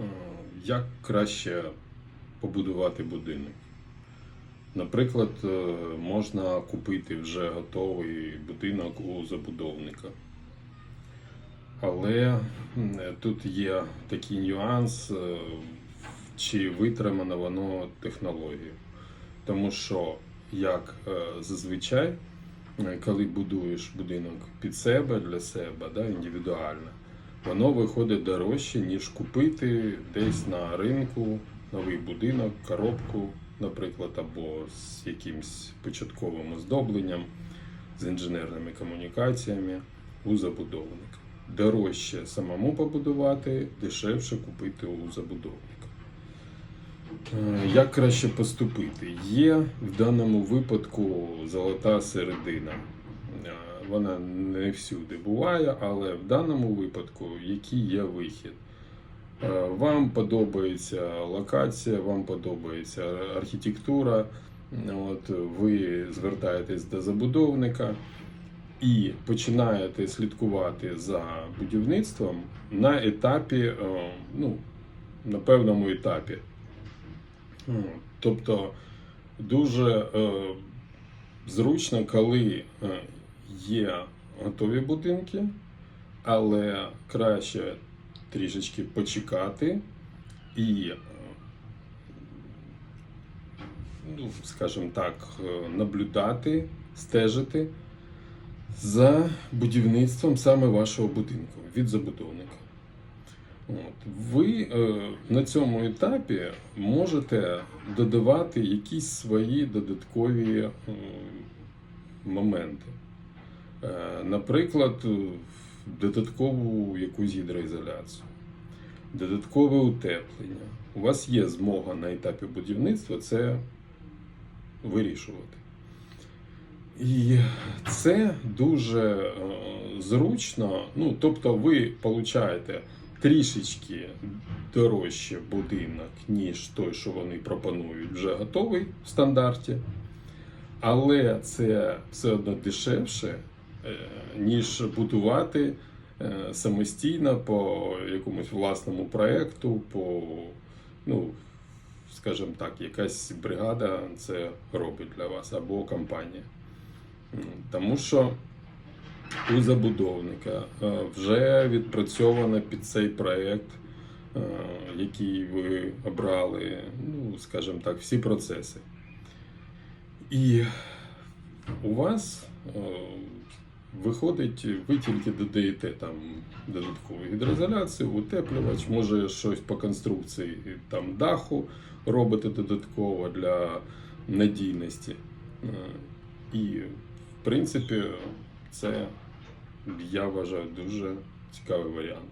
Е, Як краще побудувати будинок? Наприклад, е, можна купити вже готовий будинок у забудовника. Але тут є такий нюанс, е, чи витримано воно технологією. Тому що, як зазвичай, коли будуєш будинок під себе, для себе, да, індивідуально, воно виходить дорожче, ніж купити десь на ринку новий будинок, коробку, наприклад, або з якимось початковим оздобленням, з інженерними комунікаціями у забудовника. Дорожче самому побудувати, дешевше купити у забудовника. Е, Як краще поступити? Є в даному випадку золота середина. Вона не всюди буває, але в даному випадку який є вихід? Е, Вам подобається локація, вам подобається архітектура. От ви звертаєтесь до забудовника і починаєте слідкувати за будівництвом на етапі, е, ну, на певному етапі. Тобто дуже е, зручно, коли є готові будинки, але краще трішечки почекати і, ну, скажімо так, наблюдати, стежити за будівництвом саме вашого будинку від забудовника. От. Ви е, на цьому етапі можете додавати якісь свої додаткові е, моменти. Е, наприклад, додаткову якусь гідроізоляцію, додаткове утеплення. У вас є змога на етапі будівництва це вирішувати. І це дуже е, зручно. Ну, тобто, ви получаєте трішечки дорожче будинок, ніж той, що вони пропонують, вже готовий в стандарті. Але це все одно дешевше, ніж будувати е, самостійно по якомусь власному проєкту, по, ну, скажімо так, якась бригада це робить для вас або компанія. Тому що у забудовника е, вже відпрацьовано під цей проєкт, е, який ви обрали, ну, скажімо так, всі процеси. І у вас е, виходить, ви тільки додаєте там додаткову гідроізоляцію, утеплювач, може щось по конструкції там даху робите додатково для надійності. Е, І, в принципі, це я вважаю дуже цікавий варіант.